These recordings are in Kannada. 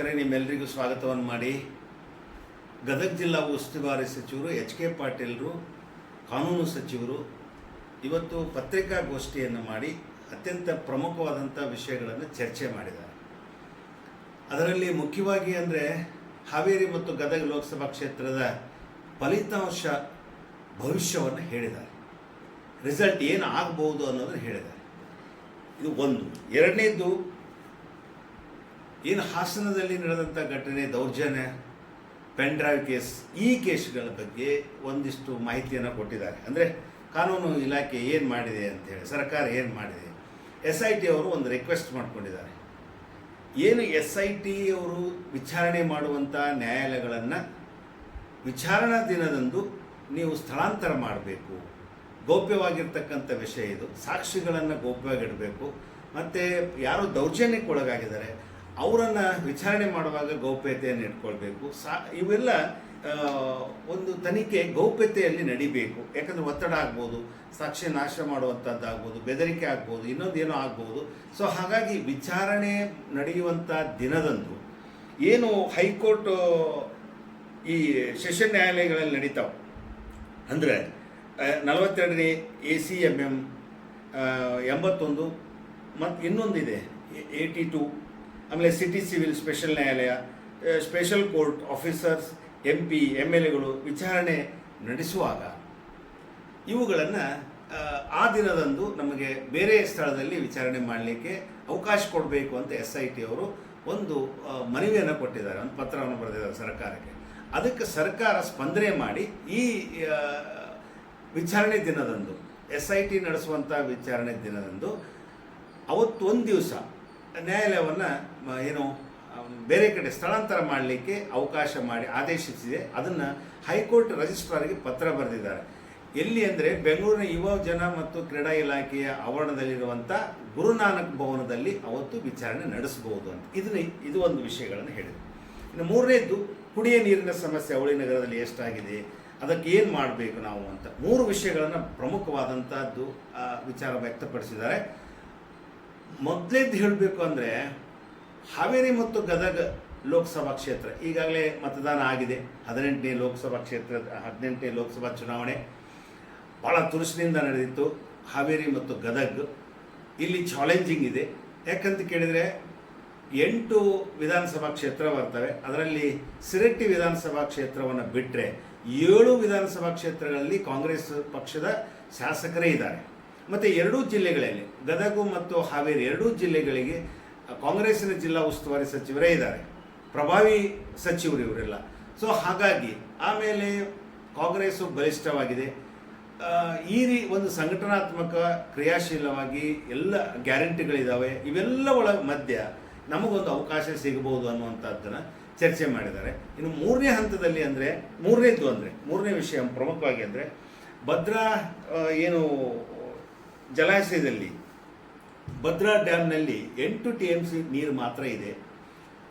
ವೀಕ್ಷಕರೇ ನಿಮ್ಮೆಲ್ಲರಿಗೂ ಸ್ವಾಗತವನ್ನು ಮಾಡಿ. ಗದಗ ಜಿಲ್ಲಾ ಉಸ್ತುವಾರಿ ಸಚಿವರು, ಎಚ್ ಕೆ ಪಾಟೀಲರು, ಕಾನೂನು ಸಚಿವರು ಇವತ್ತು ಪತ್ರಿಕಾಗೋಷ್ಠಿಯನ್ನು ಮಾಡಿ ಅತ್ಯಂತ ಪ್ರಮುಖವಾದಂಥ ವಿಷಯಗಳನ್ನು ಚರ್ಚೆ ಮಾಡಿದ್ದಾರೆ. ಅದರಲ್ಲಿ ಮುಖ್ಯವಾಗಿ ಅಂದರೆ ಹಾವೇರಿ ಮತ್ತು ಗದಗ ಲೋಕಸಭಾ ಕ್ಷೇತ್ರದ ಫಲಿತಾಂಶ ಭವಿಷ್ಯವನ್ನು ಹೇಳಿದ್ದಾರೆ. ರಿಸಲ್ಟ್ ಏನು ಆಗಬಹುದು ಅನ್ನೋದನ್ನು ಹೇಳಿದ್ದಾರೆ. ಇದು ಒಂದು. ಎರಡನೇದು ಏನು ಹಾಸನದಲ್ಲಿ ನಡೆದಂಥ ಘಟನೆ, ದೌರ್ಜನ್ಯ, ಪೆನ್ ಡ್ರೈವ್ ಕೇಸ್, ಈ ಕೇಸ್ಗಳ ಬಗ್ಗೆ ಒಂದಿಷ್ಟು ಮಾಹಿತಿಯನ್ನು ಕೊಟ್ಟಿದ್ದಾರೆ. ಅಂದರೆ ಕಾನೂನು ಇಲಾಖೆ ಏನು ಮಾಡಿದೆ ಅಂತೇಳಿ ಸರ್ಕಾರ ಏನು ಮಾಡಿದೆ? ಎಸ್ ಐ ಟಿ ಅವರು ಒಂದು ರಿಕ್ವೆಸ್ಟ್ ಮಾಡ್ಕೊಂಡಿದ್ದಾರೆ. ಏನು ಎಸ್ ಐ ಟಿ ಅವರು ವಿಚಾರಣೆ ಮಾಡುವಂಥ ನ್ಯಾಯಾಲಯಗಳನ್ನು ವಿಚಾರಣಾ ದಿನದಂದು ನೀವು ಸ್ಥಳಾಂತರ ಮಾಡಬೇಕು. ಗೌಪ್ಯವಾಗಿರ್ತಕ್ಕಂಥ ವಿಷಯ ಇದು. ಸಾಕ್ಷಿಗಳನ್ನು ಗೌಪ್ಯವಾಗಿಡಬೇಕು ಮತ್ತು ಯಾರು ದೌರ್ಜನ್ಯಕ್ಕೆ ಒಳಗಾಗಿದ್ದಾರೆ ಅವರನ್ನು ವಿಚಾರಣೆ ಮಾಡುವಾಗ ಗೌಪ್ಯತೆಯನ್ನು ಇಟ್ಕೊಳ್ಬೇಕು. ಸಾ, ಇವೆಲ್ಲ ಒಂದು ತನಿಖೆ ಗೌಪ್ಯತೆಯಲ್ಲಿ ನಡಿಬೇಕು. ಯಾಕಂದರೆ ಒತ್ತಡ ಆಗ್ಬೋದು ಸಾಕ್ಷಿ ನಾಶ ಮಾಡುವಂಥದ್ದಾಗ್ಬೋದು, ಬೆದರಿಕೆ ಆಗ್ಬೋದು, ಇನ್ನೊಂದೇನೋ ಆಗ್ಬೋದು. ಸೊ ಹಾಗಾಗಿ ವಿಚಾರಣೆ ನಡೆಯುವಂಥ ದಿನದಂದು ಏನು ಹೈಕೋರ್ಟ್ ಈ ಸೆಷನ್ ನ್ಯಾಯಾಲಯಗಳಲ್ಲಿ ನಡೀತಾವೆ. ಅಂದರೆ ನಲವತ್ತೆರಡನೇ ಎ ಸಿ ಎಂ ಎಂ ಎಂಬತ್ತೊಂದು ಮತ್ತು ಇನ್ನೊಂದಿದೆ ಏಯ್ಟಿ ಟು. ಆಮೇಲೆ ಸಿಟಿ ಸಿವಿಲ್ ಸ್ಪೆಷಲ್ ನ್ಯಾಯಾಲಯ special court officers M P M L ಎಗಳು ವಿಚಾರಣೆ ನಡೆಸುವಾಗ ಇವುಗಳನ್ನು ಆ ದಿನದಂದು ನಮಗೆ ಬೇರೆ ಸ್ಥಳದಲ್ಲಿ ವಿಚಾರಣೆ ಮಾಡಲಿಕ್ಕೆ ಅವಕಾಶ ಕೊಡಬೇಕು ಅಂತ ಎಸ್ ಐ ಟಿ ಅವರು ಒಂದು ಮನವಿಯನ್ನು ಕೊಟ್ಟಿದ್ದಾರೆ, ಒಂದು ಪತ್ರವನ್ನು ಬರೆದಿದ್ದಾರೆ ಸರ್ಕಾರಕ್ಕೆ. ಅದಕ್ಕೆ ಸರ್ಕಾರ ಸ್ಪಂದನೆ ಮಾಡಿ ಈ ವಿಚಾರಣೆ ದಿನದಂದು ಎಸ್ ಐ ಟಿ ನಡೆಸುವಂಥ ವಿಚಾರಣೆ ದಿನದಂದು ಅವತ್ತು ಒಂದು ದಿವಸ ನ್ಯಾಯಾಲಯವನ್ನು ಏನು ಬೇರೆ ಕಡೆ ಸ್ಥಳಾಂತರ ಮಾಡಲಿಕ್ಕೆ ಅವಕಾಶ ಮಾಡಿ ಆದೇಶಿಸಿದೆ. ಅದನ್ನು ಹೈಕೋರ್ಟ್ ರಿಜಿಸ್ಟ್ರಾರ್ಗೆ ಪತ್ರ ಬರೆದಿದ್ದಾರೆ. ಎಲ್ಲಿ ಅಂದರೆ ಬೆಂಗಳೂರಿನ ಯುವ ಜನ ಮತ್ತು ಕ್ರೀಡಾ ಇಲಾಖೆಯ ಆವರಣದಲ್ಲಿರುವಂಥ ಗುರುನಾನಕ್ ಭವನದಲ್ಲಿ ಅವತ್ತು ವಿಚಾರಣೆ ನಡೆಸಬಹುದು ಅಂತ. ಇದನ್ನ, ಇದು ಒಂದು ವಿಷಯಗಳನ್ನು ಹೇಳಿದೆ. ಇನ್ನು ಮೂರನೇದ್ದು, ಕುಡಿಯ ನೀರಿನ ಸಮಸ್ಯೆ ಅವಳಿ ನಗರದಲ್ಲಿ ಎಷ್ಟಾಗಿದೆ, ಅದಕ್ಕೆ ಏನು ಮಾಡಬೇಕು ನಾವು ಅಂತ. ಮೂರು ವಿಷಯಗಳನ್ನು ಪ್ರಮುಖವಾದಂಥದ್ದು ವಿಚಾರ ವ್ಯಕ್ತಪಡಿಸಿದ್ದಾರೆ. ಮೊದಲೇದ್ದು ಹೇಳಬೇಕು ಅಂದರೆ ಹಾವೇರಿ ಮತ್ತು ಗದಗ ಲೋಕಸಭಾ ಕ್ಷೇತ್ರ, ಈಗಾಗಲೇ ಮತದಾನ ಆಗಿದೆ. ಹದಿನೆಂಟನೇ ಲೋಕಸಭಾ ಕ್ಷೇತ್ರ, ಹದಿನೆಂಟನೇ ಲೋಕಸಭಾ ಚುನಾವಣೆ ಭಾಳ ತುರುಸಿನಿಂದ ನಡೆದಿತ್ತು. ಹಾವೇರಿ ಮತ್ತು ಗದಗ ಇಲ್ಲಿ ಚಾಲೆಂಜಿಂಗ್ ಇದೆ. ಯಾಕಂತ ಕೇಳಿದರೆ ಎಂಟು ವಿಧಾನಸಭಾ ಕ್ಷೇತ್ರ ಬರ್ತವೆ. ಅದರಲ್ಲಿ ಸಿರಟ್ಟಿ ವಿಧಾನಸಭಾ ಕ್ಷೇತ್ರವನ್ನು ಬಿಟ್ಟರೆ ಏಳು ವಿಧಾನಸಭಾ ಕ್ಷೇತ್ರಗಳಲ್ಲಿ ಕಾಂಗ್ರೆಸ್ ಪಕ್ಷದ ಶಾಸಕರೇ ಇದ್ದಾರೆ. ಮತ್ತು ಎರಡೂ ಜಿಲ್ಲೆಗಳಲ್ಲಿ, ಗದಗು ಮತ್ತು ಹಾವೇರಿ ಎರಡೂ ಜಿಲ್ಲೆಗಳಿಗೆ ಕಾಂಗ್ರೆಸ್ಸಿನ ಜಿಲ್ಲಾ ಉಸ್ತುವಾರಿ ಸಚಿವರೇ ಇದ್ದಾರೆ. ಪ್ರಭಾವಿ ಸಚಿವರು ಇವರೆಲ್ಲ. ಸೊ ಹಾಗಾಗಿ ಆಮೇಲೆ ಕಾಂಗ್ರೆಸ್ಸು ಬಲಿಷ್ಠವಾಗಿದೆ. ಈ ರೀ ಒಂದು ಸಂಘಟನಾತ್ಮಕ, ಕ್ರಿಯಾಶೀಲವಾಗಿ ಎಲ್ಲ ಗ್ಯಾರಂಟಿಗಳಿದ್ದಾವೆ ಇವೆಲ್ಲ ಒಳ ಮಧ್ಯ ನಮಗೊಂದು ಅವಕಾಶ ಸಿಗಬಹುದು ಅನ್ನುವಂಥದ್ದನ್ನು ಚರ್ಚೆ ಮಾಡಿದ್ದಾರೆ. ಇನ್ನು ಮೂರನೇ ಹಂತದಲ್ಲಿ ಅಂದರೆ ಮೂರನೇದು ಅಂದರೆ, ಮೂರನೇ ವಿಷಯ ಪ್ರಮುಖವಾಗಿ ಅಂದರೆ, ಭದ್ರಾ ಏನು ಜಲಾಶಯದಲ್ಲಿ ಭದ್ರಾ ಡ್ಯಾಮ್ನಲ್ಲಿ ಎಂಟು ಟಿ ಎಂ ಸಿ ನೀರು ಮಾತ್ರ ಇದೆ.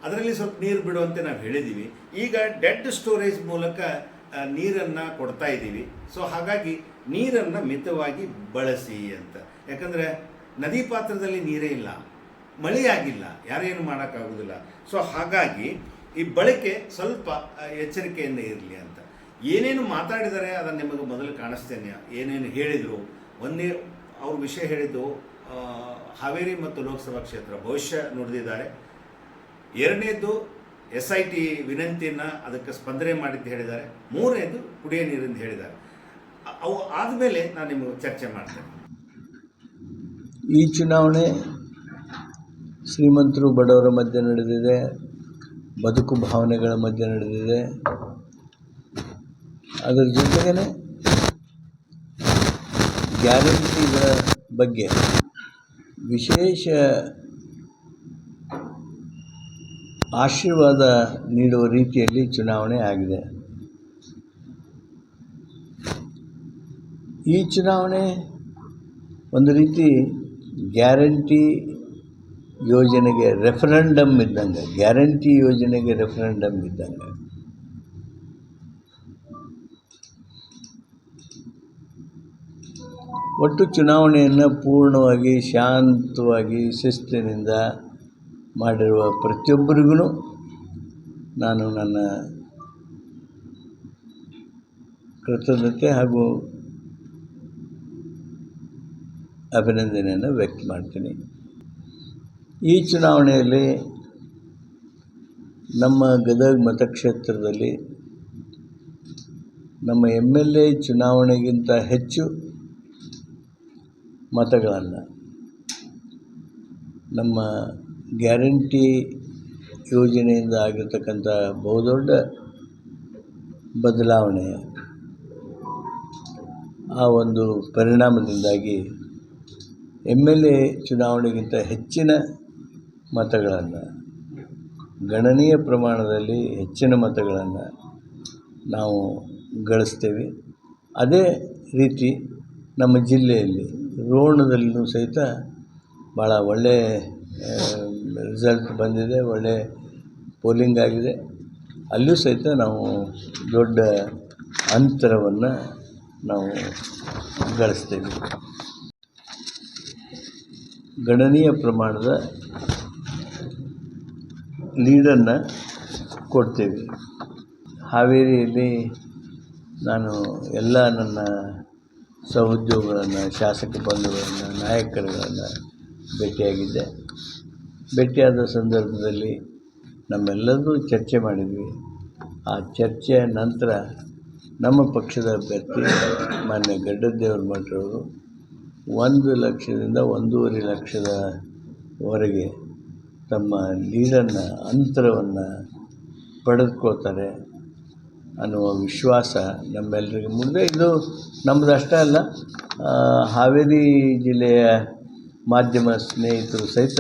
ಅದರಲ್ಲಿ ಸ್ವಲ್ಪ ನೀರು ಬಿಡುವಂತೆ ನಾವು ಹೇಳಿದ್ದೀವಿ ಈಗ ಡೆಡ್ ಸ್ಟೋರೇಜ್ ಮೂಲಕ ನೀರನ್ನು ಕೊಡ್ತಾ ಇದ್ದೀವಿ. ಸೊ ಹಾಗಾಗಿ ನೀರನ್ನು ಮಿತವಾಗಿ ಬಳಸಿ ಅಂತ. ಯಾಕಂದರೆ ನದಿ ಪಾತ್ರದಲ್ಲಿ ನೀರೇ ಇಲ್ಲ. ಮಳೆಯಾಗಿಲ್ಲ ಯಾರೇನು ಮಾಡೋಕ್ಕಾಗೋದಿಲ್ಲ. ಸೊ ಹಾಗಾಗಿ ಈ ಬಳಕೆ ಸ್ವಲ್ಪ ಎಚ್ಚರಿಕೆಯಿಂದ ಇರಲಿ ಅಂತ. ಏನೇನು ಮಾತಾಡಿದರೆ ಅದನ್ನು ನಿಮಗೆ ಮೊದಲು ಕಾಣಿಸ್ತೇನೆ. ಏನೇನು ಹೇಳಿದರು. ಒಂದೇ ಅವ್ರ ವಿಷಯ ಹೇಳಿದ್ದು ಹಾವೇರಿ ಮತ್ತು ಲೋಕಸಭಾ ಕ್ಷೇತ್ರ ಭವಿಷ್ಯ ನುಡಿದಿದ್ದಾರೆ. ಎರಡನೇದು ಎಸ್ ಐ ಟಿ ವಿನಂತಿಯನ್ನು ಅದಕ್ಕೆ ಸ್ಪಂದನೆ ಮಾಡಿದ್ದು ಹೇಳಿದ್ದಾರೆ. ಮೂರನೇದು ಕುಡಿಯ ನೀರಿಂದ ಹೇಳಿದ್ದಾರೆ. ಅವು ಆದಮೇಲೆ ನಾನು ನಿಮಗೆ ಚರ್ಚೆ ಮಾಡ್ತೇನೆ. ಈ ಚುನಾವಣೆ ಶ್ರೀಮಂತರು ಬಡವರ ಮಧ್ಯೆ ನಡೆದಿದೆ, ಬದುಕು ಭಾವನೆಗಳ ಮಧ್ಯೆ ನಡೆದಿದೆ. ಅದರ ಜೊತೆಗೇ ಗ್ಯಾರಂಟಿಗಳ ಬಗ್ಗೆ ವಿಶೇಷ ಆಶೀರ್ವಾದ ನೀಡುವ ರೀತಿಯಲ್ಲಿ ಚುನಾವಣೆ ಆಗಿದೆ. ಈ ಚುನಾವಣೆ ಒಂದು ರೀತಿ ಗ್ಯಾರಂಟಿ ಯೋಜನೆಗೆ ರೆಫರೆಂಡಮ್ ಇದ್ದಂಗೆ ಗ್ಯಾರಂಟಿ ಯೋಜನೆಗೆ ರೆಫರೆಂಡಮ್ ಇದ್ದಂಗೆ. ಒಟ್ಟು ಚುನಾವಣೆಯನ್ನು ಪೂರ್ಣವಾಗಿ, ಶಾಂತವಾಗಿ, ಶಿಸ್ತಿನಿಂದ ಮಾಡಿರುವ ಪ್ರತಿಯೊಬ್ಬರಿಗೂ ನಾನು ನನ್ನ ಕೃತಜ್ಞತೆ ಹಾಗೂ ಅಭಿನಂದನೆಯನ್ನು ವ್ಯಕ್ತ ಮಾಡ್ತೀನಿ. ಈ ಚುನಾವಣೆಯಲ್ಲಿ ನಮ್ಮ ಗದಗ ಮತಕ್ಷೇತ್ರದಲ್ಲಿ ನಮ್ಮ ಎಂ ಎಲ್ ಎ ಚುನಾವಣೆಗಿಂತ ಹೆಚ್ಚು ಮತಗಳನ್ನು. ನಮ್ಮ ಗ್ಯಾರಂಟಿ ಯೋಜನೆಯಿಂದ ಆಗಿರ್ತಕ್ಕಂಥ ಬಹುದೊಡ್ಡ ಬದಲಾವಣೆ ಆ ಒಂದು ಪರಿಣಾಮದಿಂದಾಗಿ ಎಂ ಎಲ್ ಎ ಚುನಾವಣೆಗಿಂತ ಹೆಚ್ಚಿನ ಮತಗಳನ್ನು, ಗಣನೀಯ ಪ್ರಮಾಣದಲ್ಲಿ ಹೆಚ್ಚಿನ ಮತಗಳನ್ನು ನಾವು ಗಳಿಸ್ತೇವೆ. ಅದೇ ರೀತಿ ನಮ್ಮ ಜಿಲ್ಲೆಯಲ್ಲಿ ರೋಣದಲ್ಲೂ ಸಹಿತ ಭಾಳ ಒಳ್ಳೆಯ ರಿಸಲ್ಟ್ ಬಂದಿದೆ, ಒಳ್ಳೆ ಪೋಲಿಂಗ್ ಆಗಿದೆ. ಅಲ್ಲೂ ಸಹಿತ ನಾವು ದೊಡ್ಡ ಅಂತರವನ್ನು ನಾವು ಗಳಿಸ್ತೇವೆ. ಗಣನೀಯ ಪ್ರಮಾಣದ ಲೀಡನ್ನು ಕೊಡ್ತೇವೆ. ಹಾವೇರಿಯಲ್ಲಿ ನಾನು ಎಲ್ಲ ನನ್ನ ಸಹೋದ್ಯೋಗಿಗಳನ್ನು, ಶಾಸಕ ಬಂಧುಗಳನ್ನು, ನಾಯಕರುಗಳನ್ನು ಭೇಟಿಯಾಗಿದ್ದೆ. ಭೇಟಿಯಾದ ಸಂದರ್ಭದಲ್ಲಿ ನಮ್ಮೆಲ್ಲರೂ ಚರ್ಚೆ ಮಾಡಿದ್ವಿ. ಆ ಚರ್ಚೆಯ ನಂತರ ನಮ್ಮ ಪಕ್ಷದ ಅಭ್ಯರ್ಥಿ ಮಾನ್ಯ ಗಡ್ಡದ್ದೇವ್ರ ಮಠರವರು ಒಂದು ಲಕ್ಷದಿಂದ ಒಂದೂವರೆ ಲಕ್ಷದವರೆಗೆ ತಮ್ಮ ಲೀಡನ್ನು ಅಂತರವನ್ನು ಪಡೆದುಕೊಳ್ತಾರೆ. ಅನ್ನುವ ವಿಶ್ವಾಸ ನಮ್ಮೆಲ್ಲರಿಗೆ ಮುಂದೆ ಇದು ನಮ್ಮದು ಅಷ್ಟೇ ಅಲ್ಲ ಹಾವೇರಿ ಜಿಲ್ಲೆಯ ಮಾಧ್ಯಮ ಸ್ನೇಹಿತರು ಸಹಿತ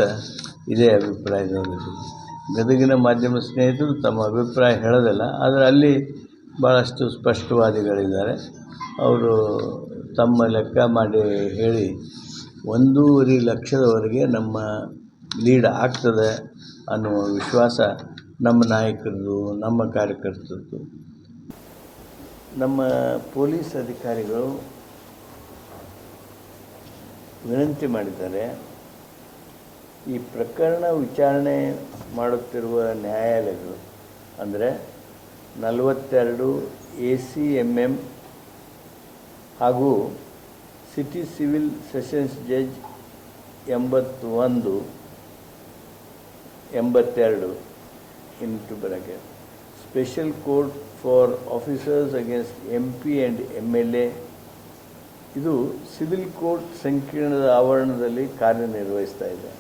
ಇದೇ ಅಭಿಪ್ರಾಯದ ಗದಗಿನ ಮಾಧ್ಯಮ ಸ್ನೇಹಿತರು ತಮ್ಮ ಅಭಿಪ್ರಾಯ ಹೇಳೋದಿಲ್ಲ, ಆದರೆ ಅಲ್ಲಿ ಭಾಳಷ್ಟು ಸ್ಪಷ್ಟವಾದಿಗಳಿದ್ದಾರೆ. ಅವರು ತಮ್ಮ ಲೆಕ್ಕ ಮಾಡಿ ಹೇಳಿ, ಒಂದೂವರೆ ಲಕ್ಷದವರೆಗೆ ನಮ್ಮ ಲೀಡ್ ಆಗ್ತದೆ ಅನ್ನುವ ವಿಶ್ವಾಸ ನಮ್ಮ ನಾಯಕರದು ನಮ್ಮ ಕಾರ್ಯಕರ್ತರದ್ದು. ನಮ್ಮ ಪೊಲೀಸ್ ಅಧಿಕಾರಿಗಳು ವಿನಂತಿ ಮಾಡಿದ್ದಾರೆ, ಈ ಪ್ರಕರಣ ವಿಚಾರಣೆ ಮಾಡುತ್ತಿರುವ ನ್ಯಾಯಾಲಯಗಳು, ಅಂದರೆ ನಲವತ್ತೆರಡು ಎ ಸಿ ಎಂ ಎಂ ಹಾಗೂ ಸಿಟಿ ಸಿವಿಲ್ ಸೆಷನ್ಸ್ ಜಡ್ಜ್ ಎಂಬತ್ತೊಂದು, ಎಂಬತ್ತೆರಡು into bracket special court for officers against M P and M L A ಇದು ಸಿವಿಲ್ ಕೋರ್ಟ್ ಸಂಕೀರ್ಣದ ಆವರಣದಲ್ಲಿ ಕಾರ್ಯನಿರ್ವಹಿಸ್ತಾ ಇದೆ.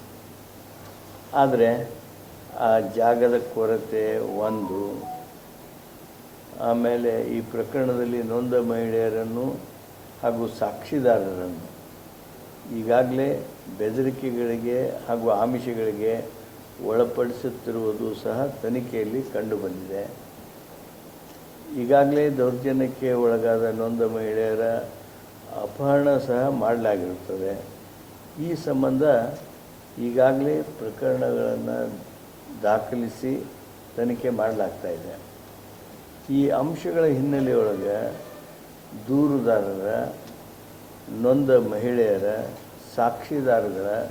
ಆದರೆ ಆ ಜಾಗದ ಕೊರತೆ ಒಂದು. ಆಮೇಲೆ ಈ ಪ್ರಕರಣದಲ್ಲಿ ನೊಂದ ಮಹಿಳೆಯರನ್ನು ಹಾಗೂ ಸಾಕ್ಷಿದಾರರನ್ನು ಈಗಾಗಲೇ ಬೆದರಿಕೆಗಳಿಗೆ ಹಾಗೂ ಆಮಿಷಗಳಿಗೆ ಒಳಪಡಿಸುತ್ತಿರುವುದು ಸಹ ತನಿಖೆಯಲ್ಲಿ ಕಂಡುಬಂದಿದೆ. ಈಗಾಗಲೇ ದೌರ್ಜನ್ಯಕ್ಕೆ ಒಳಗಾದ ನೊಂದ ಮಹಿಳೆಯರ ಅಪಹರಣ ಸಹ ಮಾಡಲಾಗಿರುತ್ತದೆ. ಈ ಸಂಬಂಧ ಈಗಾಗಲೇ ಪ್ರಕರಣಗಳನ್ನು ದಾಖಲಿಸಿ ತನಿಖೆ ಮಾಡಲಾಗ್ತಾ ಇದೆ. ಈ ಅಂಶಗಳ ಹಿನ್ನೆಲೆಯೊಳಗೆ ದೂರುದಾರರ, ನೊಂದ ಮಹಿಳೆಯರ ಸಾಕ್ಷಿದಾರಗಳ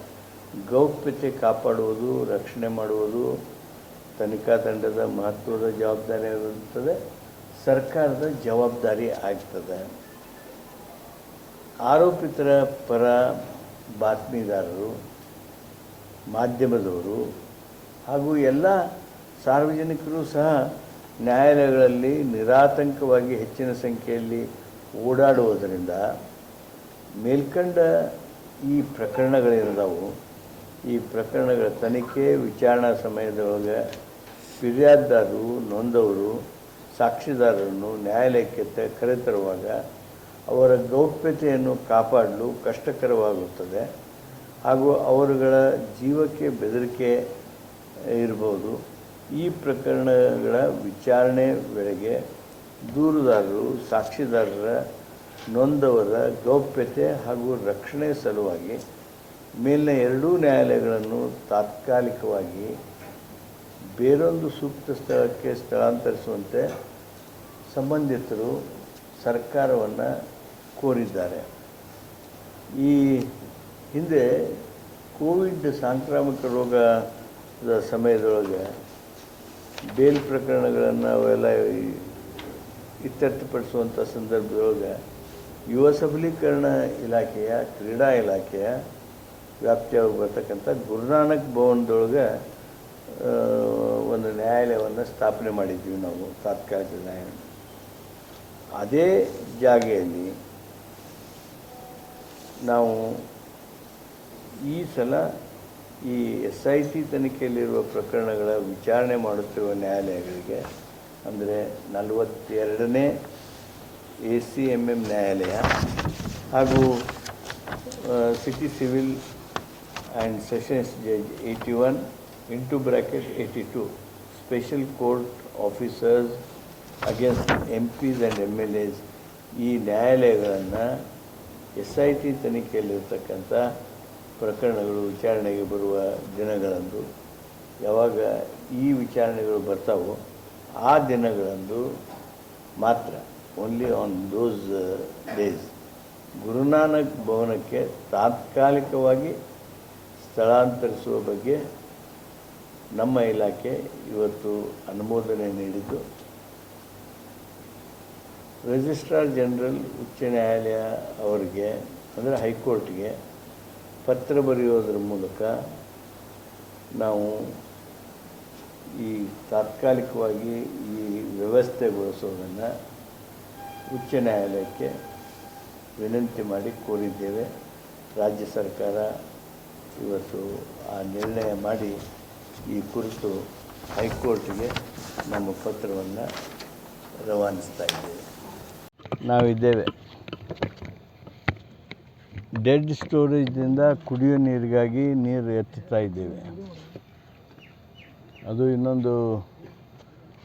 ಗೌಪ್ಯತೆ ಕಾಪಾಡುವುದು, ರಕ್ಷಣೆ ಮಾಡುವುದು ತನಿಖಾ ತಂಡದ ಮಹತ್ವದ ಜವಾಬ್ದಾರಿ ಇರುತ್ತದೆ ಸರ್ಕಾರದ ಜವಾಬ್ದಾರಿ ಆಗ್ತದೆ. ಆರೋಪಿತರ ಪರ ಬಾತ್ಮೀದಾರರು, ಮಾಧ್ಯಮದವರು ಹಾಗೂ ಎಲ್ಲ ಸಾರ್ವಜನಿಕರು ಸಹ ನ್ಯಾಯಾಲಯಗಳಲ್ಲಿ ನಿರಾತಂಕವಾಗಿ ಹೆಚ್ಚಿನ ಸಂಖ್ಯೆಯಲ್ಲಿ ಓಡಾಡುವುದರಿಂದ ಮೇಲ್ಕಂಡ ಈ ಪ್ರಕರಣಗಳೇನಿದಾವು ಈ ಪ್ರಕರಣಗಳ ತನಿಖೆ ವಿಚಾರಣಾ ಸಮಯದೊಳಗೆ ಫಿರ್ಯಾದಾರರು, ನೊಂದವರು ಸಾಕ್ಷಿದಾರರನ್ನು ನ್ಯಾಯಾಲಯಕ್ಕೆ ತ ಕರೆತರುವಾಗ ಅವರ ಗೌಪ್ಯತೆಯನ್ನು ಕಾಪಾಡಲು ಕಷ್ಟಕರವಾಗುತ್ತದೆ. ಹಾಗೂ ಅವರುಗಳ ಜೀವಕ್ಕೆ ಬೆದರಿಕೆ ಇರ್ಬೋದು. ಈ ಪ್ರಕರಣಗಳ ವಿಚಾರಣೆ ವೇಳೆಗೆ ದೂರುದಾರರು, ಸಾಕ್ಷಿದಾರರ ನೊಂದವರ ಗೌಪ್ಯತೆ ಹಾಗೂ ರಕ್ಷಣೆ ಸಲುವಾಗಿ ಮೇಲಿನ ಎರಡೂ ನ್ಯಾಯಾಲಯಗಳನ್ನು ತಾತ್ಕಾಲಿಕವಾಗಿ ಬೇರೊಂದು ಸೂಕ್ತ ಸ್ಥಳಕ್ಕೆ ಸ್ಥಳಾಂತರಿಸುವಂತೆ ಸಂಬಂಧಿತರು ಸರ್ಕಾರವನ್ನು ಕೋರಿದ್ದಾರೆ. ಈ ಹಿಂದೆ ಕೋವಿಡ್ ಸಾಂಕ್ರಾಮಿಕ ರೋಗದ ಸಮಯದೊಳಗೆ ಬೇಲ್ ಪ್ರಕರಣಗಳನ್ನು ಅವೆಲ್ಲ ಇತ್ಯರ್ಥಪಡಿಸುವಂಥ ಸಂದರ್ಭದೊಳಗೆ ಯುವ ಸಬಲೀಕರಣ ಇಲಾಖೆಯ, ಕ್ರೀಡಾ ಇಲಾಖೆಯ ವ್ಯಾಪ್ತಿಯಾಗಿ ಬರ್ತಕ್ಕಂಥ ಗುರುನಾನಕ್ ಭವನದೊಳಗೆ ಒಂದು ನ್ಯಾಯಾಲಯವನ್ನು ಸ್ಥಾಪನೆ ಮಾಡಿದ್ವಿ ನಾವು, ತಾತ್ಕಾಲಿಕ ನ್ಯಾಯ ಅದೇ ಜಾಗೆಯಲ್ಲಿ ನಾವು ಈ ಸಲ ಈ ಎಸ್ ಐ ಸಿ ತನಿಖೆಯಲ್ಲಿರುವ ಪ್ರಕರಣಗಳ ವಿಚಾರಣೆ ಮಾಡುತ್ತಿರುವ ನ್ಯಾಯಾಲಯಗಳಿಗೆ, ಅಂದರೆ ನಲವತ್ತೆರಡನೇ ಎ ಸಿ ಎಂ ಎಂ ನ್ಯಾಯಾಲಯ ಹಾಗೂ city civil and sessions judge eighty one, into bracket eighty two, special court officers against M Ps and M L S ಈ ನ್ಯಾಯಾಲಯಗಳನ್ನು ಎಸ್ ಐ ಟಿ ತನಿಖೆಯಲ್ಲಿರ್ತಕ್ಕಂಥ ಪ್ರಕರಣಗಳು ವಿಚಾರಣೆಗೆ ಬರುವ ದಿನಗಳಂದು, ಯಾವಾಗ ಈ ವಿಚಾರಣೆಗಳು ಬರ್ತಾವೋ ಆ ದಿನಗಳಂದು ಮಾತ್ರ only on those days Guru Nanak ಭವನಕ್ಕೆ ತಾತ್ಕಾಲಿಕವಾಗಿ ಸ್ಥಳಾಂತರಿಸುವ ಬಗ್ಗೆ ನಮ್ಮ ಇಲಾಖೆ ಇವತ್ತು ಅನುಮೋದನೆ ನೀಡಿದ್ದು. ರಿಜಿಸ್ಟ್ರಾರ್ ಜನರಲ್ ಉಚ್ಚ ನ್ಯಾಯಾಲಯ ಅವರಿಗೆ ಅಂದರೆ ಹೈಕೋರ್ಟ್ಗೆ ಪತ್ರ ಬರೆಯೋದ್ರ ಮೂಲಕ ನಾವು ಈ ತಾತ್ಕಾಲಿಕವಾಗಿ ಈ ವ್ಯವಸ್ಥೆಗೊಳಿಸೋದನ್ನು ಉಚ್ಚ ನ್ಯಾಯಾಲಯಕ್ಕೆ ವಿನಂತಿ ಮಾಡಿ ಕೋರಿದ್ದೇವೆ ರಾಜ್ಯ ಸರ್ಕಾರ ಇವತ್ತು ಆ ನಿರ್ಣಯ ಮಾಡಿ ಈ ಕುರಿತು ಹೈಕೋರ್ಟ್ಗೆ ನಮ್ಮ ಪತ್ರವನ್ನು ರವಾನಿಸ್ತಾ ಇದ್ದೇವೆ ನಾವಿದ್ದೇವೆ. ಡೆಡ್ ಸ್ಟೋರೇಜ್ನಿಂದ ಕುಡಿಯೋ ನೀರಿಗಾಗಿ ನೀರು ಎತ್ತುತ್ತಾ ಇದ್ದೇವೆ. ಅದು ಇನ್ನೊಂದು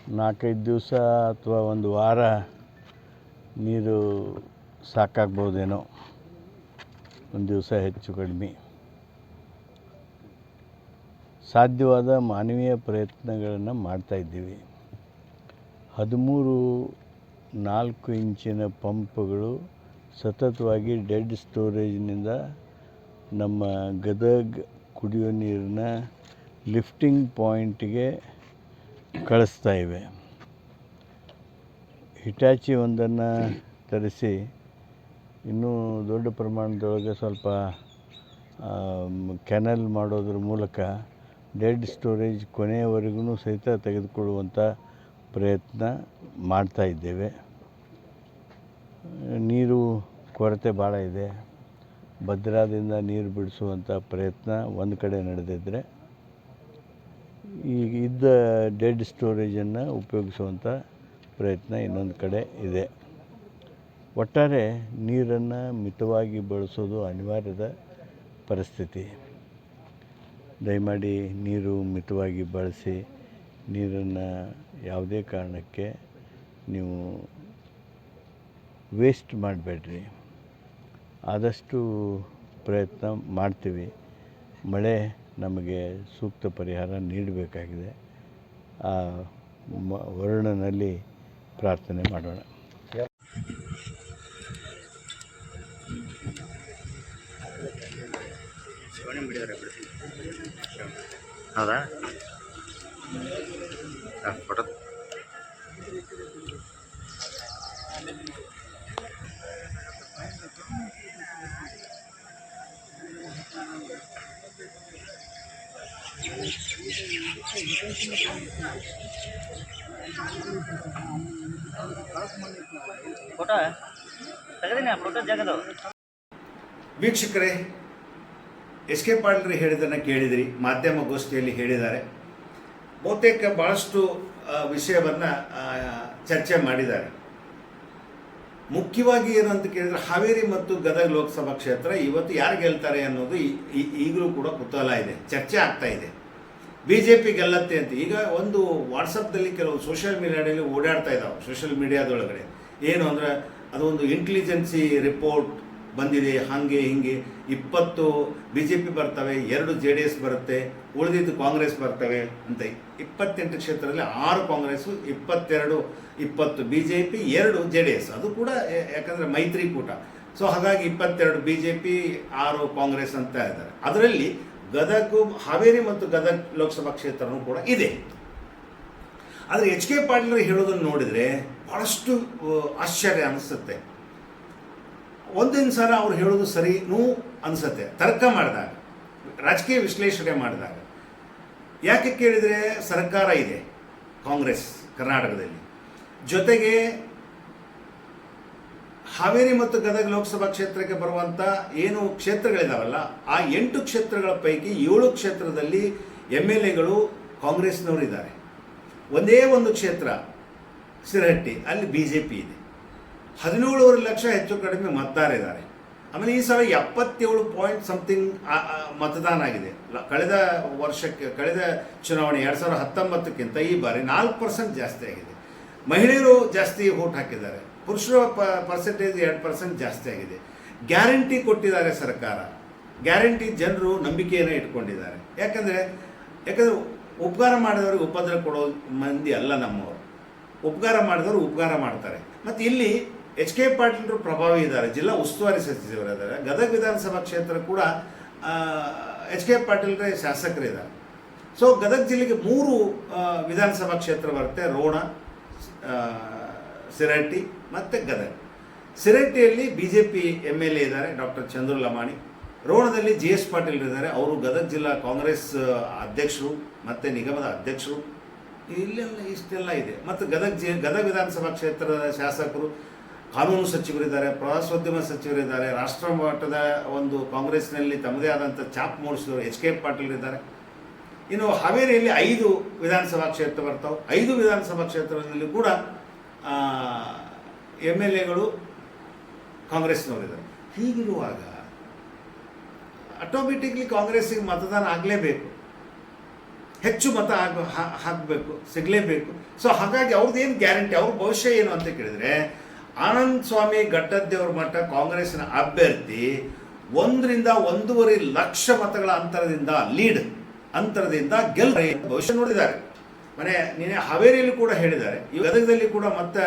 ನಾಲ್ಕೈದು ದಿವಸ ಅಥವಾ ಒಂದು ವಾರ ನೀರು ಸಾಕಾಗ್ಬೋದೇನೋ. ಒಂದು ದಿವಸ ಹೆಚ್ಚು ಕಡಿಮೆ. ಸಾಧ್ಯವಾದ ಮಾನವೀಯ ಪ್ರಯತ್ನಗಳನ್ನು ಮಾಡ್ತಾಯಿದ್ದೀವಿ ಹದಿಮೂರು ನಾಲ್ಕು ಇಂಚಿನ ಪಂಪ್ಗಳು ಸತತವಾಗಿ ಡೆಡ್ ಸ್ಟೋರೇಜ್ನಿಂದ ನಮ್ಮ ಗದಗ ಕುಡಿಯೋ ನೀರನ್ನ ಲಿಫ್ಟಿಂಗ್ ಪಾಯಿಂಟ್ಗೆ ಕಳಿಸ್ತಾ ಇವೆ. ಹಿಟಾಚಿ ಒಂದನ್ನು ತರಿಸಿ, ಇನ್ನೂ ದೊಡ್ಡ ಪ್ರಮಾಣದೊಳಗೆ ಸ್ವಲ್ಪ ಕೆನಲ್ ಮಾಡೋದ್ರ ಮೂಲಕ ಡೆಡ್ ಸ್ಟೋರೇಜ್ ಕೊನೆಯವರೆಗೂ ಸಹಿತ ತೆಗೆದುಕೊಳ್ಳುವಂಥ ಪ್ರಯತ್ನ ಮಾಡ್ತಾ ಇದ್ದೇವೆ. ನೀರು ಕೊರತೆ ಭಾಳ ಇದೆ. ಭದ್ರಾದಿಂದ ನೀರು ಬಿಡಿಸುವಂಥ ಪ್ರಯತ್ನ ಒಂದು ಕಡೆ ನಡೆದಿದ್ದರೆ ಈಗ ಇದ್ದ ಡೆಡ್ ಸ್ಟೋರೇಜನ್ನು ಉಪಯೋಗಿಸುವಂಥ ಪ್ರಯತ್ನ ಇನ್ನೊಂದು ಕಡೆ ಇದೆ. ಒಟ್ಟಾರೆ ನೀರನ್ನು ಮಿತವಾಗಿ ಬಳಸೋದು ಅನಿವಾರ್ಯದ ಪರಿಸ್ಥಿತಿ. ದಯಮಾಡಿ ನೀರು ಮಿತವಾಗಿ ಬಳಸಿ ನೀರನ್ನು ಯಾವುದೇ ಕಾರಣಕ್ಕೆ ನೀವು ವೇಸ್ಟ್ ಮಾಡಬೇಡ್ರಿ. ಆದಷ್ಟು ಪ್ರಯತ್ನ ಮಾಡ್ತೀವಿ. ಮಳೆ ನಮಗೆ ಸೂಕ್ತ ಪರಿಹಾರ ನೀಡಬೇಕಾಗಿದೆ. ಆ ಮ ವರ್ಣನಲ್ಲಿ ಪ್ರಾರ್ಥನೆ ಮಾಡೋಣ. ಹೌದಾ? ಫೋಟೋ ವೀಕ್ಷಕರೇ ಎಸ್ ಕೆ ಪಾಟೀಲ್ರು ಹೇಳಿದ್ದನ್ನು ಕೇಳಿದಿರಿ, ಮಾಧ್ಯಮ ಗೋಷ್ಠಿಯಲ್ಲಿ ಹೇಳಿದ್ದಾರೆ. ಬಹುತೇಕ ಭಾಳಷ್ಟು ವಿಷಯವನ್ನು ಚರ್ಚೆ ಮಾಡಿದ್ದಾರೆ. ಮುಖ್ಯವಾಗಿ ಏನಂತ ಕೇಳಿದ್ರೆ ಹಾವೇರಿ ಮತ್ತು ಗದಗ ಲೋಕಸಭಾ ಕ್ಷೇತ್ರ ಇವತ್ತು ಯಾರು ಗೆಲ್ತಾರೆ ಅನ್ನೋದು ಈಗಲೂ ಕೂಡ ಕುತೂಹಲ ಇದೆ, ಚರ್ಚೆ ಆಗ್ತಾ ಇದೆ. ಬಿ ಜೆ ಪಿ ಗೆಲ್ಲತ್ತೆ ಅಂತ. ಈಗ ಒಂದು ವಾಟ್ಸಪ್ದಲ್ಲಿ ಕೆಲವು ಸೋಷಿಯಲ್ ಮೀಡಿಯಾದಲ್ಲಿ ಓಡಾಡ್ತಾ ಇದ್ದಾವೆ ಸೋಷಿಯಲ್ ಮೀಡಿಯಾದೊಳಗಡೆ. ಏನು ಅಂದರೆ ಅದೊಂದು ಇಂಟೆಲಿಜೆನ್ಸಿ ರಿಪೋರ್ಟ್ ಬಂದಿದೆ ಹಾಗೆ ಹಿಂಗೆ. ಇಪ್ಪತ್ತು ಬಿ ಜೆ ಪಿ ಬರ್ತವೆ ಎರಡು ಜೆ ಡಿ ಎಸ್ ಬರುತ್ತೆ ಉಳಿದಿದ್ದು ಕಾಂಗ್ರೆಸ್ ಬರ್ತವೆ ಅಂತ. ಇಪ್ಪತ್ತೆಂಟು ಕ್ಷೇತ್ರದಲ್ಲಿ ಆರು ಕಾಂಗ್ರೆಸ್ ಇಪ್ಪತ್ತೆರಡು ಇಪ್ಪತ್ತು ಬಿ ಜೆ ಪಿ ಎರಡು ಜೆ ಡಿ ಎಸ್. ಅದು ಕೂಡ ಯಾಕಂದ್ರೆ ಮೈತ್ರಿಕೂಟ ಸೊ ಹಾಗಾಗಿ ಇಪ್ಪತ್ತೆರಡು ಬಿ ಜೆ ಪಿ ಆರು ಕಾಂಗ್ರೆಸ್ ಅಂತ ಇದ್ದಾರೆ. ಅದರಲ್ಲಿ ಗದಗ ಹಾವೇರಿ ಮತ್ತು ಗದಗ ಲೋಕಸಭಾ ಕ್ಷೇತ್ರನೂ ಕೂಡ ಇದೆ. ಆದರೆ ಎಚ್ ಕೆ ಪಾಟೀಲ್ ಹೇಳೋದನ್ನು ನೋಡಿದರೆ ಆ, ಆಶ್ಚರ್ಯ ಅನಿಸುತ್ತೆ. ಒಂದೊಂದು ಸಲ ಅವ್ರು ಹೇಳೋದು ಸರಿನೂ ಅನಿಸುತ್ತೆ. ತರ್ಕ ಮಾಡಿದಾಗ, ರಾಜಕೀಯ ವಿಶ್ಲೇಷಣೆ ಮಾಡಿದಾಗ. ಯಾಕೆ ಕೇಳಿದರೆ ಸರ್ಕಾರ ಇದೆ ಕಾಂಗ್ರೆಸ್ ಕರ್ನಾಟಕದಲ್ಲಿ. ಜೊತೆಗೆ ಹಾವೇರಿ ಮತ್ತು ಗದಗ ಲೋಕಸಭಾ ಕ್ಷೇತ್ರಕ್ಕೆ ಬರುವಂಥ ಏನು ಕ್ಷೇತ್ರಗಳಿದಾವಲ್ಲ, ಆ ಎಂಟು ಕ್ಷೇತ್ರಗಳ ಪೈಕಿ ಏಳು ಕ್ಷೇತ್ರದಲ್ಲಿ ಎಂ ಎಲ್ ಎಗಳು ಕಾಂಗ್ರೆಸ್ನವರಿದ್ದಾರೆ. ಒಂದೇ ಒಂದು ಕ್ಷೇತ್ರ, ಸಿರಹಟ್ಟಿ, ಅಲ್ಲಿ ಬಿ ಜೆ ಪಿ ಇದೆ. ಹದಿನೇಳುವರೆ ಲಕ್ಷ ಹೆಚ್ಚು ಕಡಿಮೆ ಮತದಾರಿದ್ದಾರೆ ಆಮೇಲೆ ಈ ಸಲ ಎಪ್ಪತ್ತೇಳು ಪಾಯಿಂಟ್ ಸಮಥಿಂಗ್ ಮತದಾನ ಆಗಿದೆ. ಕಳೆದ ವರ್ಷಕ್ಕೆ, ಕಳೆದ ಚುನಾವಣೆ ಎರಡು ಸಾವಿರದ ಹತ್ತೊಂಬತ್ತಕ್ಕಿಂತ ಈ ಬಾರಿ ನಾಲ್ಕು ಪರ್ಸೆಂಟ್ ಜಾಸ್ತಿ ಆಗಿದೆ. ಮಹಿಳೆಯರು ಜಾಸ್ತಿ ವೋಟ್ ಹಾಕಿದ್ದಾರೆ. ಪುರುಷರ ಪರ್ಸೆಂಟೇಜ್ ಎರಡು ಪರ್ಸೆಂಟ್ ಜಾಸ್ತಿ ಆಗಿದೆ. ಗ್ಯಾರಂಟಿ ಕೊಟ್ಟಿದ್ದಾರೆ ಸರ್ಕಾರ. ಗ್ಯಾರಂಟಿ ಜನರು ನಂಬಿಕೆಯನ್ನು ಇಟ್ಕೊಂಡಿದ್ದಾರೆ. ಯಾಕಂದರೆ ಯಾಕಂದರೆ ಉಪಕಾರ ಮಾಡಿದವರಿಗೆ ಉಪದ್ರ ಕೊಡೋ ಮಂದಿ ಅಲ್ಲ ನಮ್ಮವರು. ಉಪಕಾರ ಮಾಡಿದವರು ಉಪಕಾರ ಮಾಡ್ತಾರೆ. ಮತ್ತು ಇಲ್ಲಿ ಎಚ್ ಕೆ ಪಾಟೀಲ್ರು ಪ್ರಭಾವಿ ಇದ್ದಾರೆ. ಜಿಲ್ಲಾ ಉಸ್ತುವಾರಿ ಸಚಿವರಿದ್ದಾರೆ ಗದಗ ವಿಧಾನಸಭಾ ಕ್ಷೇತ್ರ ಕೂಡ ಎಚ್ ಕೆ ಪಾಟೀಲ್ರೇ ಶಾಸಕರಿದ್ದಾರೆ. ಸೊ ಗದಗ ಜಿಲ್ಲೆಗೆ ಮೂರು ವಿಧಾನಸಭಾ ಕ್ಷೇತ್ರ ಬರುತ್ತೆ. ರೋಣ ಸಿರಟ್ಟಿ ಮತ್ತು Gadag. ಸಿರಹಟ್ಟಿಯಲ್ಲಿ B J P M L A ಇದ್ದಾರೆ, ಡಾಕ್ಟರ್ ಚಂದ್ರು ಲಮಾಣಿ. ರೋಣದಲ್ಲಿ ಜಿ ಎಸ್ ಪಾಟೀಲ್ ಇದ್ದಾರೆ. ಅವರು ಗದಗ ಜಿಲ್ಲಾ ಕಾಂಗ್ರೆಸ್ ಅಧ್ಯಕ್ಷರು ಮತ್ತು ನಿಗಮದ ಅಧ್ಯಕ್ಷರು. ಇಲ್ಲೆಲ್ಲ ಇಷ್ಟೆಲ್ಲ ಇದೆ. ಮತ್ತು ಗದಗ ಜಿ, ಗದಗ ವಿಧಾನಸಭಾ ಕ್ಷೇತ್ರದ ಶಾಸಕರು ಕಾನೂನು ಸಚಿವರಿದ್ದಾರೆ, ಪ್ರವಾಸೋದ್ಯಮ ಸಚಿವರಿದ್ದಾರೆ, ರಾಷ್ಟ್ರ ಮಟ್ಟದ ಒಂದು ಕಾಂಗ್ರೆಸ್ನಲ್ಲಿ ತಮ್ಮದೇ ಆದಂಥ ಚಾಪ್ ಮೂಡಿಸಿದವರು ಎಚ್ ಕೆ ಪಾಟೀಲ್ ಇದ್ದಾರೆ. ಇನ್ನು ಹಾವೇರಿಯಲ್ಲಿ ಐದು ವಿಧಾನಸಭಾ ಕ್ಷೇತ್ರ ಬರ್ತಾವೆ. ಐದು ವಿಧಾನಸಭಾ ಕ್ಷೇತ್ರದಲ್ಲಿ ಕೂಡ ಎಂ ಎಲ್ ಎಗಳು ಕಾಂಗ್ರೆಸ್ನವರಿದ್ದಾರೆ. ಹೀಗಿರುವಾಗ ಆಟೋಮೆಟಿಕ್ಲಿ ಕಾಂಗ್ರೆಸ್ಸಿಗೆ ಮತದಾನ ಆಗಲೇಬೇಕು. ಹೆಚ್ಚು ಮತ ಆಗ ಹಾಕಬೇಕು, ಸಿಗಲೇಬೇಕು. ಸೊ ಹಾಗಾಗಿ ಅವ್ರದ್ದು ಏನು ಗ್ಯಾರಂಟಿ, ಅವ್ರ ಭವಿಷ್ಯ ಏನು ಅಂತ ಕೇಳಿದ್ರೆ ಆನಂದ್ ಸ್ವಾಮಿ ಘಟ್ಟದ್ದೇವ್ರ ಮಠ ಕಾಂಗ್ರೆಸ್ನ ಅಭ್ಯರ್ಥಿ ಒಂದರಿಂದ ಒಂದೂವರೆ ಲಕ್ಷ ಮತಗಳ ಅಂತರದಿಂದ ಲೀಡ್, ಅಂತರದಿಂದ ಗೆಲ್ ಭವಿಷ್ಯ ನೋಡಿದ್ದಾರೆ. ಮನೆ, ನಿನ್ನೆ ಹಾವೇರಿಯಲ್ಲಿ ಕೂಡ ಹೇಳಿದ್ದಾರೆ. ಈ ಗದಗದಲ್ಲಿ ಕೂಡ ಮತ್ತೆ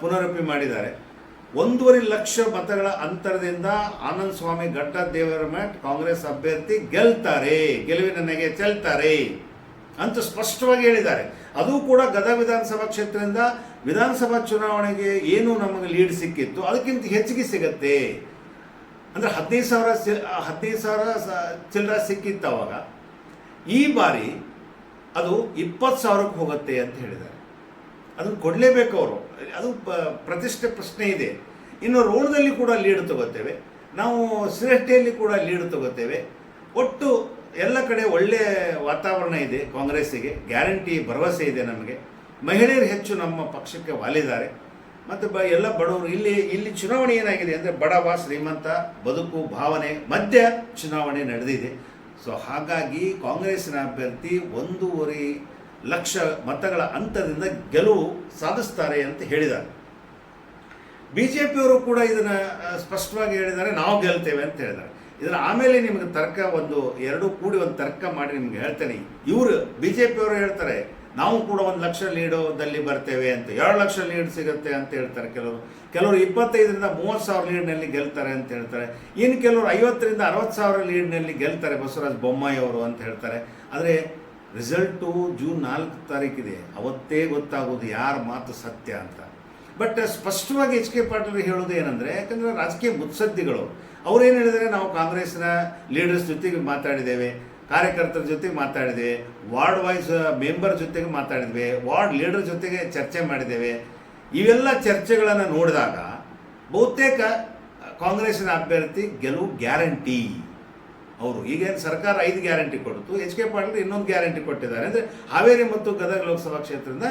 ಪುನರಪ್ಪಿ ಮಾಡಿದ್ದಾರೆ. ಒಂದೂವರೆ ಲಕ್ಷ ಮತಗಳ ಅಂತರದಿಂದ ಆನಂದ್ ಸ್ವಾಮಿ ಘಟ್ಟ ದೇವರ ಮಠ ಕಾಂಗ್ರೆಸ್ ಅಭ್ಯರ್ಥಿ ಗೆಲ್ತಾರೆ. ಗೆಲುವಿನ ನನಗೆ ಚೆಲ್ತಾರೆ ಅಂತ ಸ್ಪಷ್ಟವಾಗಿ ಹೇಳಿದ್ದಾರೆ. ಅದು ಕೂಡ ಗದಗ ವಿಧಾನಸಭಾ ಕ್ಷೇತ್ರದಿಂದ ವಿಧಾನಸಭಾ ಚುನಾವಣೆಗೆ ಏನು ನಮಗೆ ಲೀಡ್ ಸಿಕ್ಕಿತ್ತು, ಅದಕ್ಕಿಂತ ಹೆಚ್ಚಿಗೆ ಸಿಗತ್ತೆ. ಅಂದರೆ ಹದಿನೈದು ಸಾವಿರ ಹದಿನೈದು ಸಾವಿರ ಚಿಲ್ಲರ ಸಿಕ್ಕಿತ್ತು ಅವಾಗ. ಈ ಬಾರಿ ಅದು ಇಪ್ಪತ್ತು ಸಾವಿರಕ್ಕೆ ಹೋಗುತ್ತೆ ಅಂತ ಹೇಳಿದ್ದಾರೆ. ಅದನ್ನು ಕೊಡಲೇಬೇಕು ಅವರು. ಅದು ಪ್ರತಿಷ್ಠೆ ಪ್ರಶ್ನೆ ಇದೆ. ಇನ್ನು ರೋಣದಲ್ಲಿ ಕೂಡ ಲೀಡ್ ತಗೋತೇವೆ. ನಾವು ಸಿರಹಟ್ಟಿಯಲ್ಲಿ ಕೂಡ ಲೀಡ್ ತಗೋತೇವೆ. ಒಟ್ಟು ಎಲ್ಲ ಕಡೆ ಒಳ್ಳೆಯ ವಾತಾವರಣ ಇದೆ ಕಾಂಗ್ರೆಸ್ಸಿಗೆ, ಗ್ಯಾರಂಟಿ, ಭರವಸೆ ಇದೆ ನಮಗೆ. ಮಹಿಳೆಯರು ಹೆಚ್ಚು ನಮ್ಮ ಪಕ್ಷಕ್ಕೆ ವಾಲಿದ್ದಾರೆ. ಮತ್ತು ಬ, ಎಲ್ಲ ಬಡವರು, ಇಲ್ಲಿ ಇಲ್ಲಿ ಚುನಾವಣೆ ಏನಾಗಿದೆ ಅಂದರೆ ಬಡವ ಶ್ರೀಮಂತ, ಬದುಕು, ಭಾವನೆ, ಮಧ್ಯ ಚುನಾವಣೆ ನಡೆದಿದೆ. ಸೊ ಹಾಗಾಗಿ ಕಾಂಗ್ರೆಸ್ಸಿನ ಅಭ್ಯರ್ಥಿ ಒಂದೂವರೆ ಲಕ್ಷ ಮತಗಳ ಅಂತರದಿಂದ ಗೆಲುವು ಸಾಧಿಸ್ತಾರೆ ಅಂತ ಹೇಳಿದ್ದಾರೆ. ಬಿ ಜೆ ಪಿಯವರು ಕೂಡ ಇದನ್ನು ಸ್ಪಷ್ಟವಾಗಿ ಹೇಳಿದ್ದಾರೆ, ನಾವು ಗೆಲ್ತೇವೆ ಅಂತ ಹೇಳಿದ್ದಾರೆ. ಇದರ ಆಮೇಲೆ ನಿಮಗೆ ತರ್ಕ ಒಂದು ಎರಡು ಕೂಡಿ ಒಂದು ತರ್ಕ ಮಾಡಿ ನಿಮ್ಗೆ ಹೇಳ್ತೇನೆ. ಇವರು ಬಿ ಜೆ ಪಿಯವರು ಹೇಳ್ತಾರೆ, ನಾವು ಕೂಡ ಒಂದು ಲಕ್ಷ ಲೀಡೋದಲ್ಲಿ ಬರ್ತೇವೆ ಅಂತ, ಎರಡು ಲಕ್ಷ ಲೀಡ್ ಸಿಗುತ್ತೆ ಅಂತ ಹೇಳ್ತಾರೆ ಕೆಲವರು. ಕೆಲವರು ಇಪ್ಪತ್ತೈದರಿಂದ ಮೂವತ್ತು ಸಾವಿರ ಲೀಡ್ನಲ್ಲಿ ಗೆಲ್ತಾರೆ ಅಂತ ಹೇಳ್ತಾರೆ. ಇನ್ನು ಕೆಲವರು ಐವತ್ತರಿಂದ ಅರವತ್ತು ಸಾವಿರ ಲೀಡ್ನಲ್ಲಿ ಗೆಲ್ತಾರೆ ಬಸವರಾಜ್ ಬೊಮ್ಮಾಯಿಯವರು ಅಂತ ಹೇಳ್ತಾರೆ. ಆದರೆ ರಿಸಲ್ಟು ಜೂನ್ ನಾಲ್ಕು ತಾರೀಕಿದೆ. ಅವತ್ತೇ ಗೊತ್ತಾಗೋದು ಯಾರ ಮಾತು ಸತ್ಯ ಅಂತ. ಬಟ್ ಸ್ಪಷ್ಟವಾಗಿ ಎಚ್ ಕೆ ಪಾಟೀಲ್ ಹೇಳೋದು ಏನಂದರೆ, ಯಾಕಂದರೆ ರಾಜಕೀಯ ಮುತ್ಸದ್ದಿಗಳು ಅವ್ರೇನು ಹೇಳಿದರೆ ನಾವು ಕಾಂಗ್ರೆಸ್ನ ಲೀಡರ್ಸ್ ಜೊತೆಗೆ ಮಾತಾಡಿದ್ದೇವೆ, ಕಾರ್ಯಕರ್ತರ ಜೊತೆಗೆ ಮಾತಾಡಿದೆ ವಾರ್ಡ್ ವೈಸ್ ಮೆಂಬರ್ ಜೊತೆಗೆ ಮಾತಾಡಿದ್ವಿ ವಾರ್ಡ್ ಲೀಡರ್ ಜೊತೆಗೆ ಚರ್ಚೆ ಮಾಡಿದ್ದೇವೆ. ಇವೆಲ್ಲ ಚರ್ಚೆಗಳನ್ನು ನೋಡಿದಾಗ ಬಹುತೇಕ ಕಾಂಗ್ರೆಸ್ನ ಅಭ್ಯರ್ಥಿ ಗೆಲುವು ಗ್ಯಾರಂಟಿ. ಅವರು ಈಗೇನು ಸರ್ಕಾರ ಐದು ಗ್ಯಾರಂಟಿ ಕೊಡ್ತು ಎಚ್ ಕೆ ಪಾಟೀಲ್ ಇನ್ನೊಂದು ಗ್ಯಾರಂಟಿ ಕೊಟ್ಟಿದ್ದಾರೆ. ಅಂದರೆ ಹಾವೇರಿ ಮತ್ತು ಗದಗ ಲೋಕಸಭಾ ಕ್ಷೇತ್ರದಿಂದ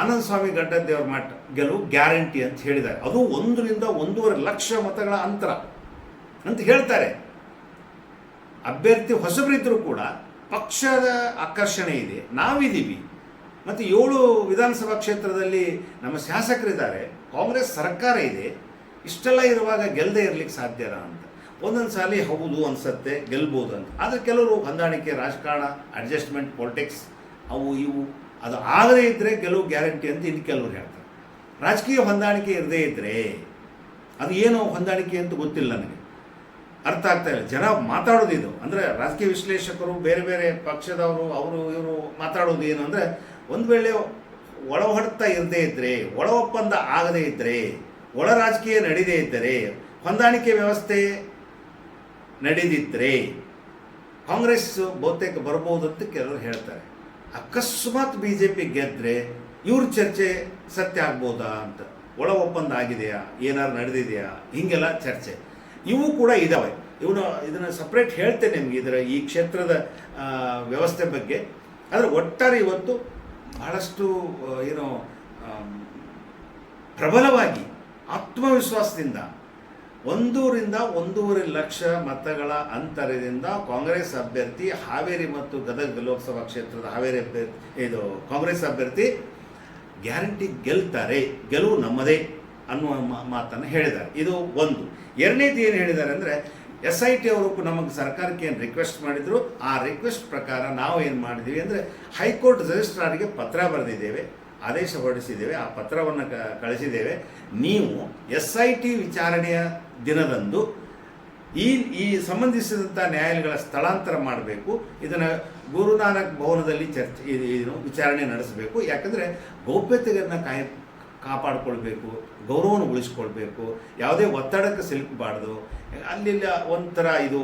ಆನಂದ ಸ್ವಾಮಿ ಗಡ್ಡದ್ದೇವ್ರ ಮಠ ಗೆಲುವು ಗ್ಯಾರಂಟಿ ಅಂತ ಹೇಳಿದ್ದಾರೆ. ಅದು ಒಂದರಿಂದ ಒಂದೂವರೆ ಲಕ್ಷ ಮತಗಳ ಅಂತರ. ಅಂತ ಹೇಳ್ತಾರೆ. ಅಭ್ಯರ್ಥಿ ಹೊಸಬರಿದ್ದರೂ ಕೂಡ ಪಕ್ಷದ ಆಕರ್ಷಣೆ ಇದೆ. ನಾವಿದ್ದೀವಿ. ಮತ್ತು ಏಳು ವಿಧಾನಸಭಾ ಕ್ಷೇತ್ರದಲ್ಲಿ ನಮ್ಮ ಶಾಸಕರಿದ್ದಾರೆ. ಕಾಂಗ್ರೆಸ್ ಸರ್ಕಾರ ಇದೆ. ಇಷ್ಟೆಲ್ಲ ಇರುವಾಗ ಗೆಲ್ಲದೆ ಇರಲಿಕ್ಕೆ ಸಾಧ್ಯನಾ ಅಂತ. ಒಂದೊಂದು ಸಾಲಿ ಹೌದು ಅನ್ಸತ್ತೆ, ಗೆಲ್ಬೋದು ಅಂತ. ಆದರೆ ಕೆಲವರು ಹೊಂದಾಣಿಕೆ, ರಾಜಕಾರಣ ಅಡ್ಜಸ್ಟ್ಮೆಂಟ್ ಪೊಲಿಟಿಕ್ಸ್ ಅವು ಇವು. ಅದು ಆಗದೇ ಇದ್ದರೆ ಗೆಲುವು ಗ್ಯಾರಂಟಿ ಅಂತ ಇನ್ನು ಕೆಲವರು ಹೇಳ್ತಾರೆ. ರಾಜಕೀಯ ಹೊಂದಾಣಿಕೆ ಇರದೇ ಇದ್ದರೆ ಅದು ಏನು ಹೊಂದಾಣಿಕೆ ಅಂತ ಗೊತ್ತಿಲ್ಲ ನನಗೆ. ಅರ್ಥ ಆಗ್ತಾ ಇಲ್ಲ. ಜನ ಮಾತಾಡೋದು ಇದು. ಅಂದರೆ ರಾಜಕೀಯ ವಿಶ್ಲೇಷಕರು, ಬೇರೆ ಬೇರೆ ಪಕ್ಷದವರು, ಅವರು ಇವರು ಮಾತಾಡೋದು ಏನು ಅಂದರೆ, ಒಂದು ವೇಳೆ ಒಳ ಹೊಡ್ತಾ ಇರದೇ ಇದ್ದರೆ ಒಳ ಒಪ್ಪಂದ ಆಗದೇ ಇದ್ದರೆ ಒಳ ರಾಜಕೀಯ ನಡೀದೇ ಇದ್ದರೆ, ಹೊಂದಾಣಿಕೆ ವ್ಯವಸ್ಥೆ ನಡೆದಿದ್ದರೆ ಕಾಂಗ್ರೆಸ್ ಬಹುತೇಕ ಬರಬಹುದು ಅಂತ ಕೆಲವರು ಹೇಳ್ತಾರೆ. ಅಕಸ್ಮಾತ್ ಬಿ ಜೆ ಪಿ ಗೆದ್ದರೆ ಇವ್ರ ಚರ್ಚೆ ಸತ್ಯ ಆಗ್ಬೋದಾ ಅಂತ. ಒಳ ಒಪ್ಪಂದ ಆಗಿದೆಯಾ? ಏನಾರು ನಡೆದಿದೆಯಾ? ಹೀಗೆಲ್ಲ ಚರ್ಚೆ. ಇವು ಕೂಡ ಇದ್ದಾವೆ ಇವನು ಇದನ್ನು ಸಪ್ರೇಟ್ ಹೇಳ್ತೇನೆ ನಿಮಗೆ ಇದರ ಈ ಕ್ಷೇತ್ರದ ವ್ಯವಸ್ಥೆ ಬಗ್ಗೆ. ಆದರೆ ಒಟ್ಟಾರೆ ಇವತ್ತು ಬಹಳಷ್ಟು ಏನು ಪ್ರಬಲವಾಗಿ ಆತ್ಮವಿಶ್ವಾಸದಿಂದ ಒಂದೂರಿಂದ ಒಂದೂವರೆ ಲಕ್ಷ ಮತಗಳ ಅಂತರದಿಂದ ಕಾಂಗ್ರೆಸ್ ಅಭ್ಯರ್ಥಿ ಹಾವೇರಿ ಮತ್ತು ಗದಗ ಲೋಕಸಭಾ ಕ್ಷೇತ್ರದ ಹಾವೇರಿ ಅಭ್ಯರ್ಥಿ, ಇದು ಕಾಂಗ್ರೆಸ್ ಅಭ್ಯರ್ಥಿ ಗ್ಯಾರಂಟಿ ಗೆಲ್ತಾರೆ. ಗೆಲುವು ನಮ್ಮದೇ. ಅನ್ನುವ ಮಾತನ್ನು ಹೇಳಿದ್ದಾರೆ. ಇದು ಒಂದು. ಎರಡನೇದು ಏನು ಹೇಳಿದ್ದಾರೆ ಅಂದರೆ, ಎಸ್ ಐ ಟಿ ಅವರು ನಮಗೆ ಸರ್ಕಾರಕ್ಕೆ ಏನು ರಿಕ್ವೆಸ್ಟ್ ಮಾಡಿದ್ರು, ಆ ರಿಕ್ವೆಸ್ಟ್ ಪ್ರಕಾರ ನಾವು ಏನು ಮಾಡಿದ್ದೀವಿ ಅಂದರೆ, ಹೈಕೋರ್ಟ್ ರಿಜಿಸ್ಟ್ರಾರ್ಗೆ ಪತ್ರ ಬರೆದಿದ್ದೇವೆ, ಆದೇಶ ಹೊರಡಿಸಿದ್ದೇವೆ, ಆ ಪತ್ರವನ್ನು ಕಳಿಸಿದ್ದೇವೆ. ನೀವು ಎಸ್ ಐ ಟಿ ವಿಚಾರಣೆಯ ದಿನದಂದು ಈ ಈ ಸಂಬಂಧಿಸಿದಂಥ ನ್ಯಾಯಾಲಯಗಳ ಸ್ಥಳಾಂತರ ಮಾಡಬೇಕು, ಇದನ್ನು ಗುರುನಾನಕ್ ಭವನದಲ್ಲಿ ಚರ್ಚೆ ವಿಚಾರಣೆ ನಡೆಸಬೇಕು. ಯಾಕಂದರೆ ಗೌಪ್ಯತೆಯನ್ನು ಕಾಯ, ಕಾಪಾಡಿಕೊಳ್ಬೇಕು. ಗೌರವವನ್ನು ಉಳಿಸ್ಕೊಳ್ಬೇಕು. ಯಾವುದೇ ಒತ್ತಡಕ್ಕೆ ಸಿಲುಕಬಾರ್ದು. ಅಲ್ಲಿಲ್ಲ ಒಂಥರ ಇದು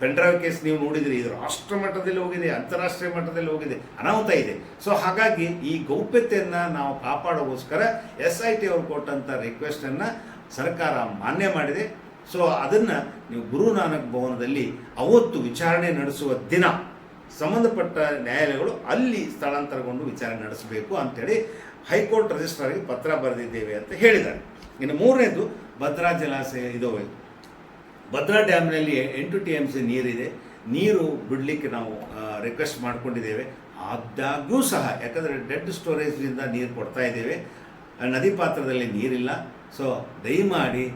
ಪೆಂಡ್ರೈವ್ ಕೇಸ್ ನೀವು ನೋಡಿದ್ರಿ, ಇದು ರಾಷ್ಟ್ರ ಮಟ್ಟದಲ್ಲಿ ಹೋಗಿದೆ, ಅಂತಾರಾಷ್ಟ್ರೀಯ ಮಟ್ಟದಲ್ಲಿ ಹೋಗಿದೆ, ಅನಾಹುತ ಇದೆ. ಸೊ, ಹಾಗಾಗಿ ಈ ಗೌಪ್ಯತೆಯನ್ನು ನಾವು ಕಾಪಾಡೋಗೋಸ್ಕರ ಎಸ್ ಐ ಟಿ ಅವರು ಕೊಟ್ಟಂಥ ರಿಕ್ವೆಸ್ಟನ್ನು ಸರ್ಕಾರ ಮಾನ್ಯ ಮಾಡಿದೆ. ಸೊ, ಅದನ್ನು ನೀವು ಗುರುನಾನಕ್ ಭವನದಲ್ಲಿ ಅವತ್ತು ವಿಚಾರಣೆ ನಡೆಸುವ ದಿನ ಸಂಬಂಧಪಟ್ಟ ನ್ಯಾಯಾಲಯಗಳು ಅಲ್ಲಿ ಸ್ಥಳಾಂತರಗೊಂಡು ವಿಚಾರಣೆ ನಡೆಸಬೇಕು ಅಂತೇಳಿ ಹೈಕೋರ್ಟ್ ರಿಜಿಸ್ಟ್ರಿಗೆ ಪತ್ರ ಬರೆದಿದ್ದೇವೆ ಅಂತ ಹೇಳಿದ್ದಾರೆ. ಇನ್ನು ಮೂರನೇದು ಭದ್ರಾ ಜಲಾಶಯ ಇದು ಭದ್ರಾ ಡ್ಯಾಮ್ನಲ್ಲಿ ಎಂಟು ಟಿ ಎಂ ಸಿ ನೀರಿದೆ. ನೀರು ಬಿಡಲಿಕ್ಕೆ ನಾವು ರಿಕ್ವೆಸ್ಟ್ ಮಾಡಿಕೊಂಡಿದ್ದೇವೆ. ಆದಾಗ್ಯೂ ಸಹ, ಯಾಕಂದರೆ ಡೆಡ್ ಸ್ಟೋರೇಜ್ನಿಂದ ನೀರು ಕೊಡ್ತಾ ಇದ್ದೇವೆ. ನದಿ ಪಾತ್ರದಲ್ಲಿ ನೀರಿಲ್ಲ. ಸೊ ದಯಮಾಡಿ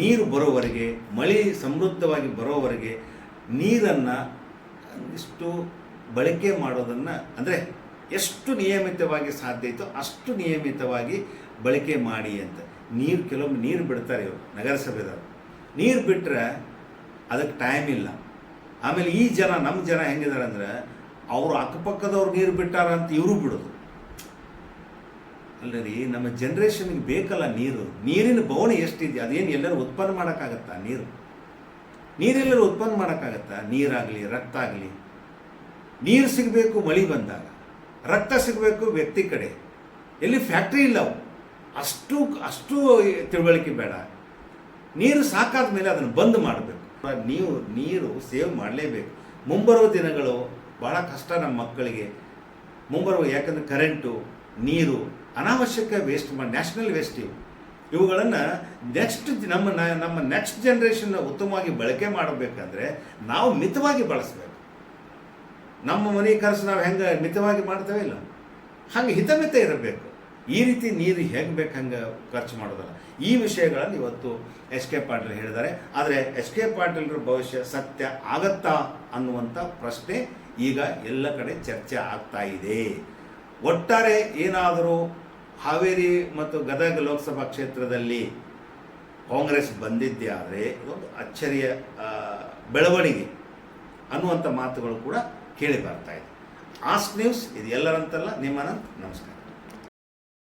ನೀರು ಬರೋವರೆಗೆ, ಮಳೆ ಸಮೃದ್ಧವಾಗಿ ಬರೋವರೆಗೆ ನೀರನ್ನು ಇಷ್ಟು ಬಳಕೆ ಮಾಡೋದನ್ನು, ಅಂದರೆ ಎಷ್ಟು ನಿಯಮಿತವಾಗಿ ಸಾಧ್ಯ ಇತ್ತು ಅಷ್ಟು ನಿಯಮಿತವಾಗಿ ಬಳಕೆ ಮಾಡಿ ಅಂತ. ನೀರು ಕೆಲವೊಮ್ಮೆ ನೀರು ಬಿಡ್ತಾರೆ ಇವರು, ನಗರಸಭೆದವರು. ನೀರು ಬಿಟ್ಟರೆ ಅದಕ್ಕೆ ಟೈಮ್ ಇಲ್ಲ. ಆಮೇಲೆ ಈ ಜನ ನಮ್ಮ ಜನ ಹೆಂಗಿದ್ದಾರೆ ಅಂದರೆ ಅವರು ಅಕ್ಕಪಕ್ಕದವ್ರು ನೀರು ಬಿಟ್ಟಾರ ಅಂತ ಇವರು ಬಿಡೋದು. ಅಲ್ಲರಿ ನಮ್ಮ ಜನ್ರೇಷನ್ಗೆ ಬೇಕಲ್ಲ ನೀರು. ನೀರಿನ ಬವಣೆ ಎಷ್ಟಿದೆ, ಅದೇನು ಎಲ್ಲರೂ ಉತ್ಪನ್ನ ಮಾಡೋಕ್ಕಾಗತ್ತಾ ನೀರು? ನೀರೆಲ್ಲರೂ ಉತ್ಪನ್ನ ಮಾಡೋಕ್ಕಾಗತ್ತಾ? ನೀರಾಗಲಿ, ರಕ್ತ ಆಗಲಿ. ನೀರು ಸಿಗಬೇಕು ಮಳೆ ಬಂದಾಗ. ರಕ್ತ ಸಿಗಬೇಕು ವ್ಯಕ್ತಿ ಕಡೆ. ಎಲ್ಲಿ ಫ್ಯಾಕ್ಟ್ರಿ ಇಲ್ಲ ಅಷ್ಟು ಅಷ್ಟು ತಿಳುವಳಿಕೆ ಬೇಡ. ನೀರು ಸಾಕಾದ ಮೇಲೆ ಅದನ್ನು ಬಂದ್ ಮಾಡಬೇಕು. ನೀವು ನೀರು ಸೇವ್ ಮಾಡಲೇಬೇಕು. ಮುಂಬರುವ ದಿನಗಳು ಭಾಳ ಕಷ್ಟ ನಮ್ಮ ಮಕ್ಕಳಿಗೆ. ಮುಂಬರುವ ಯಾಕಂದರೆ ಕರೆಂಟು ನೀರು, ಅನಾವಶ್ಯಕ ವೇಸ್ಟ್ ಮಾಡಿ ನ್ಯಾಷನಲ್ ವೇಸ್ಟ್ ಇವು. ಇವುಗಳನ್ನು ನೆಕ್ಸ್ಟ್ ನಮ್ಮ ನಮ್ಮ ನೆಕ್ಸ್ಟ್ ಜನ್ರೇಷನ್ನ ಉತ್ತಮವಾಗಿ ಬಳಕೆ ಮಾಡಬೇಕಂದ್ರೆ ನಾವು ಮಿತವಾಗಿ ಬಳಸಬೇಕು. ನಮ್ಮ ಮನೆ ಖರ್ಚು ನಾವು ಹೆಂಗೆ ಮಿತವಾಗಿ ಮಾಡ್ತೇವೆ ಇಲ್ಲ? ಹಂಗೆ ಹಿತಮಿತ ಇರಬೇಕು. ಈ ರೀತಿ ನೀರು ಹೆಂಗೆ ಬೇಕು ಹಂಗೆ ಖರ್ಚು ಮಾಡೋದಲ್ಲ. ಈ ವಿಷಯಗಳನ್ನು ಇವತ್ತು ಎಸ್ ಕೆ ಪಾಟೀಲ್ ಹೇಳಿದ್ದಾರೆ. ಆದರೆ ಎಸ್ ಕೆ ಪಾಟೀಲ್ರ ಭವಿಷ್ಯ ಸತ್ಯ ಆಗತ್ತಾ ಅನ್ನುವಂಥ ಪ್ರಶ್ನೆ ಈಗ ಎಲ್ಲ ಕಡೆ ಚರ್ಚೆ ಆಗ್ತಾ ಇದೆ. ಒಟ್ಟಾರೆ ಏನಾದರೂ ಹಾವೇರಿ ಮತ್ತು ಗದಗ ಲೋಕಸಭಾ ಕ್ಷೇತ್ರದಲ್ಲಿ ಕಾಂಗ್ರೆಸ್ ಬಂದಿದ್ದೇ ಆದರೆ ಇದೊಂದು ಅಚ್ಚರಿಯ ಬೆಳವಣಿಗೆ ಅನ್ನುವಂಥ ಮಾತುಗಳು ಕೂಡ ಕೇಳಿ ಬರ್ತಾ ಇದೆ. ಆಸ್ಕ್ ನ್ಯೂಸ್ ಇದು ಎಲ್ಲರಂತಲ್ಲ ನಿಮ್ಮನ ನಮಸ್ಕಾರ.